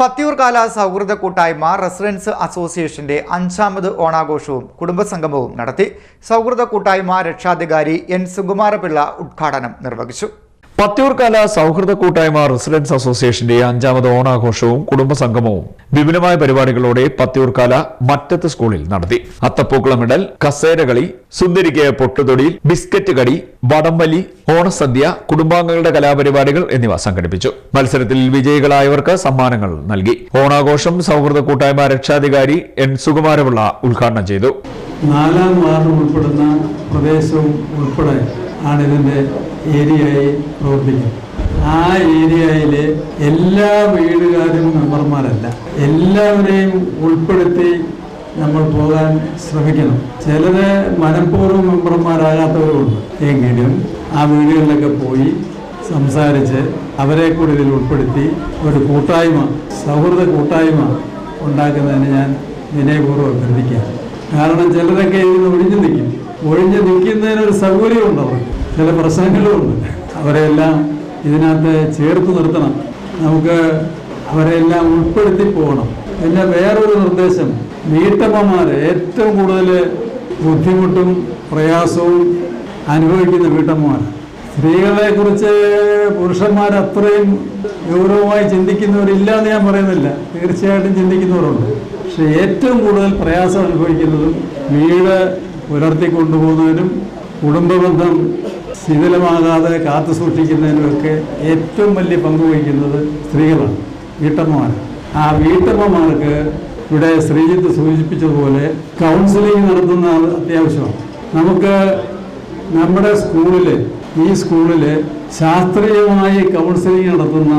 പത്തിയൂർകാല സൗഹൃദ കൂട്ടായ്മ റെസിഡൻസ് അസോസിയേഷന്റെ അഞ്ചാമത് ഓണാഘോഷവും കുടുംബസംഗമവും നടത്തി. സൗഹൃദ കൂട്ടായ്മ രക്ഷാധികാരി എൻ സുകുമാരപിള്ള ഉദ്ഘാടനം നിർവഹിച്ചു. പത്തിയൂർക്കാല സൗഹൃദ കൂട്ടായ്മ റെസിഡൻസ് അസോസിയേഷന്റെ അഞ്ചാമത് ഓണാഘോഷവും കുടുംബസംഗമവും വിപുലമായ പരിപാടികളോടെ പത്തിയൂർക്കാല മറ്റത്ത് സ്കൂളിൽ നടത്തി. അത്തപ്പൂക്കളമിടൽ കസേരകളി സുന്ദരിക്ക് പൊട്ടുതൊടിയിൽ ബിസ്ക്കറ്റ് കടി വടംവലി ഓണസദ്യ കുടുംബാംഗങ്ങളുടെ കലാപരിപാടികൾ എന്നിവ സംഘടിപ്പിച്ചു. മത്സരത്തിൽ വിജയികളായവർക്ക് സമ്മാനങ്ങൾ നൽകി. ഓണാഘോഷം സൗഹൃദ കൂട്ടായ്മ രക്ഷാധികാരി എൻ സുകുമാരപിള്ള ഉദ്ഘാടനം ചെയ്തു. നാലാം വാർഡ് ഉൾപ്പെടുന്ന പ്രദേശവും ഉൾപ്പെടെ ആണ് ഇതിന്റെ ഏരിയയായി പ്രവർത്തിക്കുന്നത് ആ ഏരിയയിലെ എല്ലാ വീടുകാരും മെമ്പർമാരല്ല. എല്ലാവരെയും ഉൾപ്പെടുത്തി നമ്മൾ പോകാൻ ശ്രമിക്കണം. ചിലത് മനഃപൂർവം മെമ്പർമാരാകാത്തവരുമുണ്ട്. എങ്കിലും ആ വീടുകളിലൊക്കെ പോയി സംസാരിച്ച് അവരെ കൂടി ഇതിൽ ഉൾപ്പെടുത്തി ഒരു കൂട്ടായ്മ സൗഹൃദ കൂട്ടായ്മ ഉണ്ടാക്കുന്നതിന് ഞാൻ വിനയപൂർവം അഭ്യർത്ഥിക്കാം കാരണം ചിലരൊക്കെ ഇതിന് ഒഴിഞ്ഞു നിൽക്കും. ഒഴിഞ്ഞു നിൽക്കുന്നതിനൊരു സൗകര്യം അവർക്ക്. ചില പ്രശ്നങ്ങളുമുണ്ട് അവരെല്ലാം ഇതിനകത്ത് ചേർത്ത് നിർത്തണം. നമുക്ക് അവരെല്ലാം ഉൾപ്പെടുത്തി പോകണം. പിന്നെ വേറൊരു നിർദ്ദേശം. വീട്ടമ്മമാർ ഏറ്റവും കൂടുതൽ ബുദ്ധിമുട്ടും പ്രയാസവും അനുഭവിക്കുന്ന വീട്ടമ്മമാർ സ്ത്രീകളെ കുറിച്ച് പുരുഷന്മാർ അത്രയും ഗൗരവമായി ചിന്തിക്കുന്നവരില്ല എന്ന് ഞാൻ പറയുന്നില്ല. തീർച്ചയായിട്ടും ചിന്തിക്കുന്നവരുണ്ട്. പക്ഷെ ഏറ്റവും കൂടുതൽ പ്രയാസം അനുഭവിക്കുന്നതും വീട് പുലർത്തി കൊണ്ടുപോകുന്നതിനും കുടുംബബന്ധം ശിഥിലമാകാതെ കാത്തു സൂക്ഷിക്കുന്നതിനുമൊക്കെ ഏറ്റവും വലിയ പങ്ക് വഹിക്കുന്നത് സ്ത്രീകളാണ് വീട്ടമ്മമാർ ആ വീട്ടമ്മമാർക്ക് ഇവിടെ ശ്രീജിത്ത് സൂചിപ്പിച്ചതുപോലെ കൗൺസിലിംഗ് നടത്തുന്ന അത്യാവശ്യമാണ്. നമുക്ക് നമ്മുടെ സ്കൂളിൽ ഈ സ്കൂളിൽ ശാസ്ത്രീയമായി കൗൺസിലിംഗ് നടത്തുന്ന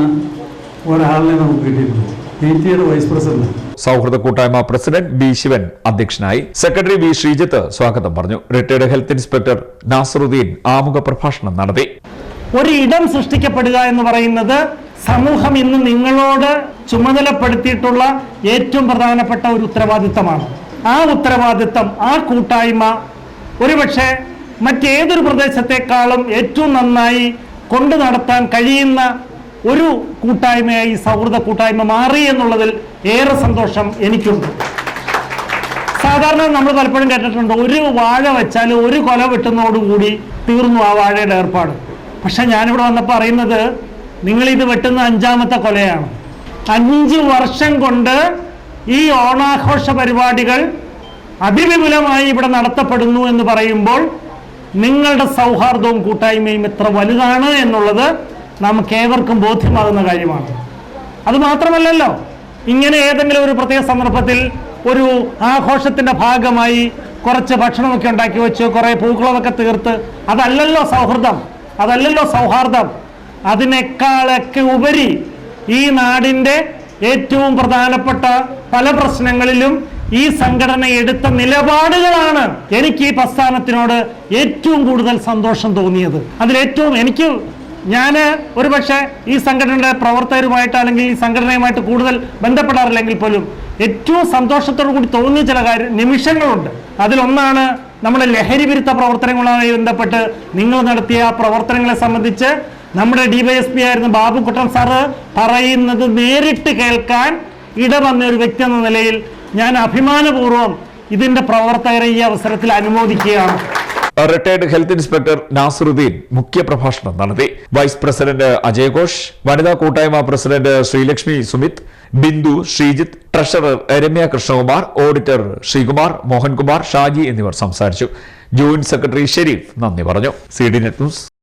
ഒരാളിനെ നമുക്ക് കിട്ടിയിട്ടുണ്ട്. പി ടിയുടെ വൈസ് പ്രസിഡന്റ് സൗഹൃദ കൂട്ടായ്മ പ്രസിഡന്റ് ബി ശിവൻ അധ്യക്ഷനായി. സെക്രട്ടറി വി ശ്രീജിത്ത് സ്വാഗതം പറഞ്ഞു. റിട്ടയർഡ് ഹെൽത്ത് ഇൻസ്പെക്ടർ നാസറുദ്ദീൻ ആമുഖ പ്രഭാഷണം നടത്തി. ഒരു ഇടം സൃഷ്ടിക്കപ്പെടുക എന്ന് പറയുന്നത് സമൂഹം ഇന്ന് നിങ്ങളോട് ചുമതലപ്പെടുത്തിയിട്ടുള്ള ഏറ്റവും പ്രധാനപ്പെട്ട ഒരു ഉത്തരവാദിത്തമാണ്. ആ ഉത്തരവാദിത്തം ആ കൂട്ടായ്മ ഒരുപക്ഷെ മറ്റേതൊരു പ്രദേശത്തെക്കാളും ഏറ്റവും നന്നായി കൊണ്ടു നടത്താൻ കഴിയുന്ന ഒരു കൂട്ടായ്മയായി സൗഹൃദ കൂട്ടായ്മ മാറി എന്നുള്ളതിൽ ഏറെ സന്തോഷം എനിക്കുണ്ട്. സാധാരണ നമ്മൾ പലപ്പോഴും കേട്ടിട്ടുണ്ട് ഒരു വാഴ വെച്ചാൽ ഒരു കൊല വെട്ടുന്നതോടുകൂടി തീർന്നു ആ വാഴയുടെ ഏർപ്പാട്. പക്ഷെ ഞാനിവിടെ വന്നപ്പോൾ അറിയുന്നത് നിങ്ങൾ ഇത് വെട്ടുന്ന അഞ്ചാമത്തെ കൊലയാണ്. അഞ്ച് വർഷം കൊണ്ട് ഈ ഓണാഘോഷ പരിപാടികൾ അതിവിപുലമായി ഇവിടെ നടത്തപ്പെടുന്നു എന്ന് പറയുമ്പോൾ നിങ്ങളുടെ സൗഹാർദ്ദവും കൂട്ടായ്മയും എത്ര വലുതാണ് എന്നുള്ളത് നമുക്ക് ഏവർക്കും ബോധ്യമാകുന്ന കാര്യമാണ്. അത് മാത്രമല്ലല്ലോ ഇങ്ങനെ ഏതെങ്കിലും ഒരു പ്രത്യേക സന്ദർഭത്തിൽ ഒരു ആഘോഷത്തിന്റെ ഭാഗമായി കുറച്ച് ഭക്ഷണമൊക്കെ ഉണ്ടാക്കി വെച്ച് കുറെ പൂക്കളമൊക്കെ തീർത്ത് അതല്ലല്ലോ സൗഹൃദം അതല്ലല്ലോ സൗഹാർദ്ദം. അതിനേക്കാളൊക്കെ ഉപരി ഈ നാടിന്റെ ഏറ്റവും പ്രധാനപ്പെട്ട പല പ്രശ്നങ്ങളിലും ഈ സംഘടന എടുത്ത നിലപാടുകളാണ് എനിക്ക് ഈ പ്രസ്ഥാനത്തിനോട് ഏറ്റവും കൂടുതൽ സന്തോഷം തോന്നിയത്. അതിലേറ്റവും എനിക്ക് ഞാൻ ഒരുപക്ഷെ ഈ സംഘടനയുടെ പ്രവർത്തകരുമായിട്ട് അല്ലെങ്കിൽ ഈ സംഘടനയുമായിട്ട് കൂടുതൽ ബന്ധപ്പെടാറില്ലെങ്കിൽ പോലും ഏറ്റവും സന്തോഷത്തോടു കൂടി തോന്നിയ ചില കാര്യ നിമിഷങ്ങളുണ്ട്. അതിലൊന്നാണ് നമ്മുടെ ലഹരി വിരുദ്ധ പ്രവർത്തനങ്ങളുമായി ബന്ധപ്പെട്ട് നിങ്ങൾ നടത്തിയ പ്രവർത്തനങ്ങളെ സംബന്ധിച്ച് നമ്മുടെ ഡിവൈഎസ്പി ആയിരുന്ന ബാബു കുട്ടൻ സാറ് പറയുന്നത് നേരിട്ട് കേൾക്കാൻ ഇടവന്ന ഒരു വ്യക്തി എന്ന നിലയിൽ ഞാൻ അഭിമാനപൂർവം ഇതിന്റെ പ്രവർത്തകരെ ഈ അവസരത്തിൽ അനുമോദിക്കുകയാണ്. റിട്ടയർഡ് ഹെൽത്ത് ഇൻസ്പെക്ടർ നാസറുദ്ദീൻ മുഖ്യപ്രഭാഷണം നടത്തി. വൈസ് പ്രസിഡന്റ് അജയ് ഘോഷ് വനിതാ കൂട്ടായ്മ president Sreelakshmi Sumith Bindu Sreejith treasurer Ramya Krishnakumar auditor Sreekumar Mohankumar Shaji എന്നിവർ സംസാരിച്ചു. ജോയിന്റ് സെക്രട്ടറി ഷെരീഫ് നന്ദി പറഞ്ഞു. C D net news.